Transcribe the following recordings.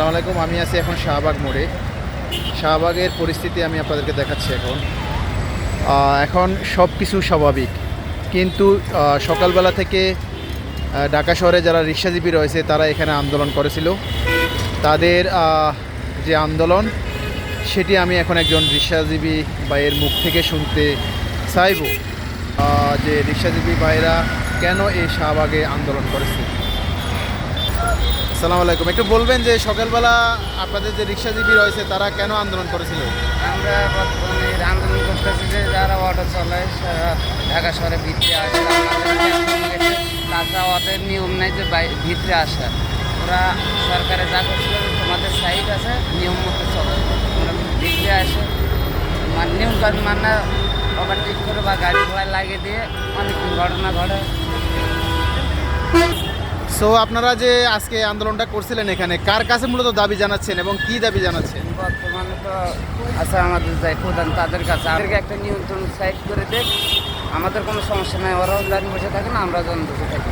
আসসালামু আলাইকুম, আমি আছি এখন শাহবাগ মোড়ে। শাহবাগের পরিস্থিতি আমি আপনাদেরকে দেখাচ্ছি এখন। এখন সব কিছু স্বাভাবিক। কিন্তু সকালবেলা থেকে ঢাকা শহরে যারা রিক্সাজীবী রয়েছে, তারা এখানে আন্দোলন করেছিল। তাদের যে আন্দোলন, সেটি আমি এখন একজন রিক্সাজীবী ভাইয়ের মুখ থেকে শুনতে চাইব। যে রিক্সাজীবী ভাইরা কেন এই শাহবাগে আন্দোলন করেছে? আসসালামু আলাইকুম। একটু বলবেন যে সকালবেলা আপনাদের যে রিক্সাজীবী রয়েছে, তারা কেন আন্দোলন করেছিল? আমরা বর্তমানে আন্দোলন করতেছি যে যারা অটো সারা ঢাকা শহরে ভিতরে আসে তাছাড়া ওদের নিয়ম নেই যে ভিতরে আসা। ওরা সরকারে যা করছিল, তোমাদের সাইট আছে, নিয়ম মতো চলো। ওরা ভিতরে আসে। মানে নিয়ম কানুন মানে ওভারটেক করে বা গাড়ি ঘোড়া লাগিয়ে দিয়ে অনেক ঘটনা ঘটে। সো আপনারা যে আজকে আন্দোলনটা করছিলেন এখানে কার কাছে মূলত দাবি জানাচ্ছেন এবং কি দাবি জানাচ্ছেন? বর্তমানে তো আছে আমাদের যাই প্রধান তাদের কাছে। আমাদেরকে একটা নিয়ন্ত্রণ সাইড করে দেখ। আমাদের কোনো সমস্যা নাই ওরাও জানি বসে থাকে না আমরা যেন বসে থাকি।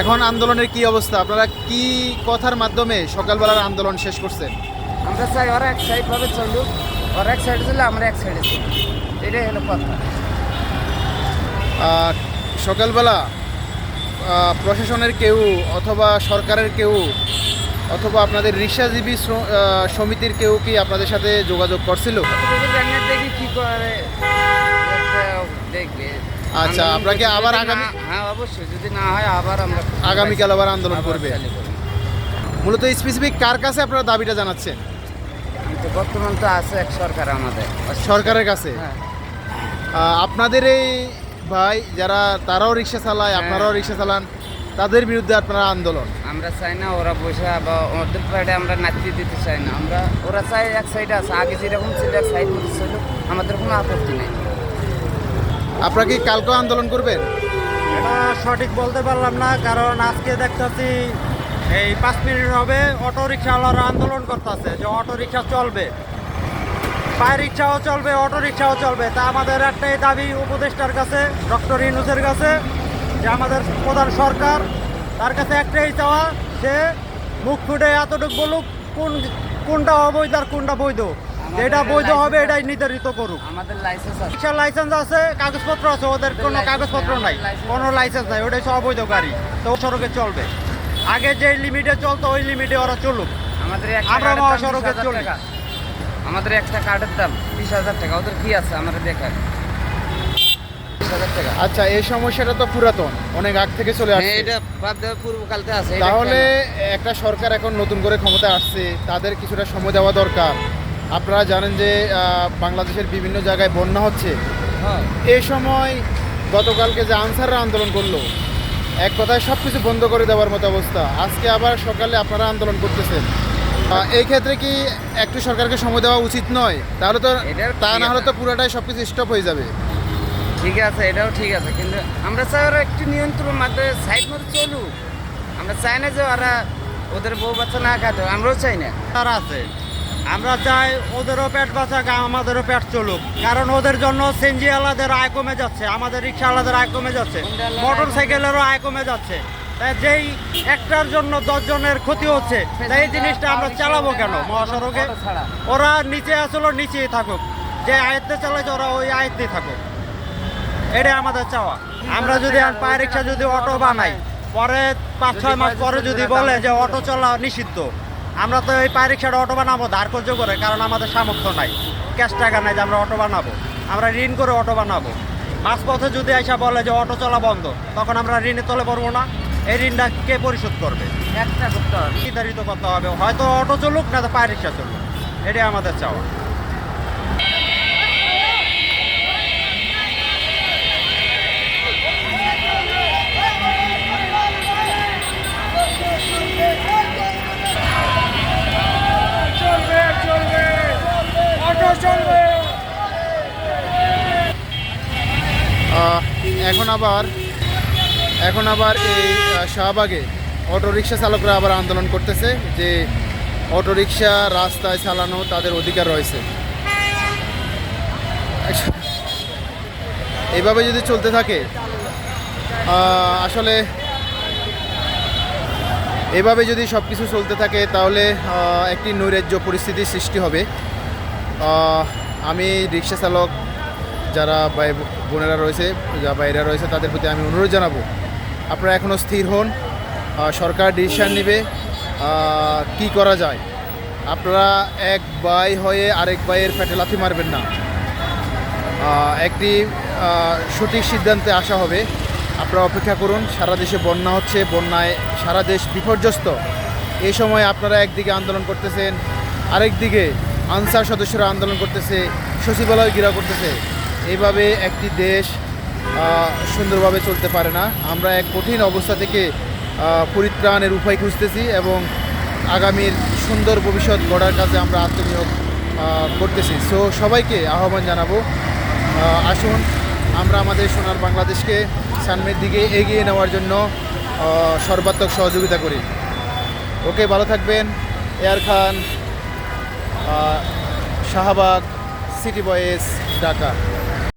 এখন আন্দোলনের কি অবস্থা? আপনারা কি কথার মাধ্যমে সকালবেলার আন্দোলন শেষ করছেন? আমরা চাই ওরা এক সাইড ভাবে চলুক ওরা এক সাইডে চলে আমরা এক সাইডে চলি। এটাই হলো কথা। সকালবেলা প্রশাসনের কেউ অথবা সরকারের কেউ অথবা আপনাদের রিক্সাজীবী সমিতির কেউ কি আপনাদের সাথে যোগাযোগ করছিল? দেখি কি করে আচ্ছা, আপনাকে আবার আগামী- হ্যাঁ অবশ্যই যদি না হয় আবার আমরা আগামীকাল আবার আন্দোলন করবে। মূলত স্পেসিফিক কার কাছে আপনারা দাবিটা জানাচ্ছেন? বর্তমান তো আছে এক সরকার আমাদের। সরকারের কাছে? হ্যাঁ। আপনাদের এই ভাই যারা তারাও রিক্সা চালায় হ্যাঁ। আপনারাও রিক্সা চালান তাদের বিরুদ্ধে আপনারা আন্দোলন। আমরা চাই না ওরা বসে বা ওদের পাড়ে আমরা নাচতে দিতে চাই না। আমরা ওরা চাই এক সাইডে আছে। আগে যেরকম ছিল এক সাইড ছিল। আমাদের কোনো আপত্তি নেই। আপনারা কি কালকেও আন্দোলন করবেন? এটা সঠিক বলতে পারলাম না কারণ আজকে দেখতেছি এই পাঁচ মিনিট হবে অটো রিক্সাওয়ালারা আন্দোলন করতেছে যে অটো রিক্সা চলবে। পায়ে রিক্সাও চলবে অটো রিক্সাও চলবে। তা আমাদের একটাই দাবি উপদেষ্টার কাছে ডক্টর ইনুসের কাছে যে আমাদের প্রধান সরকার তার কাছে একটাই চাওয়া সে মুখ ফুটে এতটুকু বলুক কোন কোনটা অবৈধ আর কোনটা বৈধ। যেটা বৈধ হবে এটাই নির্ধারিত করুক। আমাদের লাইসেন্স আছে। রিক্সার লাইসেন্স আছে কাগজপত্র আছে ওদের কোনো কাগজপত্র নেই, কোনো লাইসেন্স নাই ওটাই সব অবৈধ গাড়ি তো সড়কে চলবে। আগে যে লিমিটে চলতো ওই লিমিটে ওরা চলুক। আমাদের আমরা মহাসড়কে 20,000 চলি। আমাদের একটা কার্ডের দাম বিশ হাজার টাকা ওদের কি আছে? আমাদের দেখার আচ্ছা এই সমস্যাটা তো পুরাতন অনেক আগ থেকে চলে হ্যাঁ আসছে। এটা বাদ দেওয়া পূর্বকালতে আছে তাহলে একটা সরকার এখন নতুন করে ক্ষমতা আসছে তাদের কিছুটা সময় দেওয়া দরকার। আপনারা জানেন যে বাংলাদেশের বিভিন্ন জায়গায় বন্যা হচ্ছে। হ্যাঁ। এই সময় গতকালকে যে আনসাররা আন্দোলন করল এক কথায় সব কিছু বন্ধ করে দেওয়ার মতো অবস্থা। আজকে আবার সকালে আপনারা আন্দোলন করতেছেন। এই ক্ষেত্রে কি একটু সরকারকে সময় দেওয়া উচিত নয়? তাহলে তো তা না হলে তো পুরোটাই সব কিছু স্টপ হয়ে যাবে। ঠিক আছে এটাও ঠিক আছে কিন্তু আমরা চাই ওরা একটু নিয়ন্ত্রণ মাধ্যমে সাইড মতো চলুক। আমরা চাই না যে ওরা ওদের বউ বাচ্চা না খাতে আমরাও চাই না। তারা আছে। আমরা চাই ওদেরও পেট বাঁচাক আমাদেরও পেট চলুক। কারণ ওদের জন্য সেনজি আলাদের আয় কমে যাচ্ছে আমাদের রিক্সা আলাদের আয় কমে যাচ্ছে মোটর সাইকেলেরও আয় কমে যাচ্ছে। যেই একটার জন্য দশ জনের ক্ষতি হচ্ছে এই জিনিসটা আমরা চালাবো কেন? মহাসড়কে? ওরা নিচে আসলে, নিচেই থাকুক। যে আয়ত্তে চালাইছে, ওরা ওই আয়ত্তেই থাকুক। এটাই আমাদের চাওয়া। আমরা যদি আর পায়ে রিক্সা যদি অটো বানাই, পরে পাঁচ, ছয় মাস পরে যদি বলে যে অটো চলা নিষিদ্ধ, আমরা তো এই পায়ে রিক্সাটা অটো বানাবো, ধার কর্য করে কারণ আমাদের সামর্থ্য নাই। ক্যাশ টাকা নাই যে আমরা অটো বানাবো। আমরা ঋণ করে অটো বানাবো। মাঝপথে যদি আইসা বলে যে অটো চলা বন্ধ, তখন আমরা ঋণে তলে পড়ব না। এই ঋণটা কে পরিশোধ করবে? একটা করতে হবে। নির্ধারিত করতে হবে। হয়তো অটো চলুক না তো পায়ে রিক্সা চলুক। এটাই আমাদের চাওয়া। এখন আবার এখন আবার এই শাহবাগে অটোরিকশা চালকরা আবার আন্দোলন করতেছে যে অটোরিকশা রাস্তায় চালানো তাদের অধিকার রয়েছে। এইভাবে যদি চলতে থাকে আসলে এভাবে যদি সব কিছু চলতে থাকে, তাহলে একটি নৈরাজ্য পরিস্থিতির সৃষ্টি হবে। আমি রিক্সা চালক যারা ভাই বোনেরা রয়েছে, যা বাইরা রয়েছে, তাদের প্রতি আমি অনুরোধ জানাব। আপনারা এখনও স্থির হন সরকার ডিসিশান নেবে কি করা যায়। আপনারা এক বাই হয়ে আরেক বাইয়ের ফ্যাটে লাথি মারবেন না। একটি সঠিক সিদ্ধান্তে আসা হবে। আপনারা অপেক্ষা করুন, সারা দেশে বন্যা হচ্ছে, বন্যায় সারা দেশ বিপর্যস্ত। এই সময় আপনারা একদিকে আন্দোলন করতেছেন, আরেকদিকে আনসার সদস্যরা আন্দোলন করতেছে, সচিবালয় ঘেরাও করতেছে। এইভাবে একটি দেশ সুন্দরভাবে চলতে পারে না। আমরা এক কঠিন অবস্থা থেকে পরিত্রাণের উপায় খুঁজতেছি এবং আগামীর সুন্দর ভবিষ্যৎ গড়ার কাজে আমরা আত্মনিয়োগ করতেছি। সো সবাইকে আহ্বান জানাব আসুন, আমরা আমাদের সোনার বাংলাদেশকে সামনের দিকে এগিয়ে নেওয়ার জন্য সর্বাত্মক সহযোগিতা করি। ওকে, ভালো থাকবেন। এয়ার খান শাহবাগ, সিটি বয়েস ঢাকা।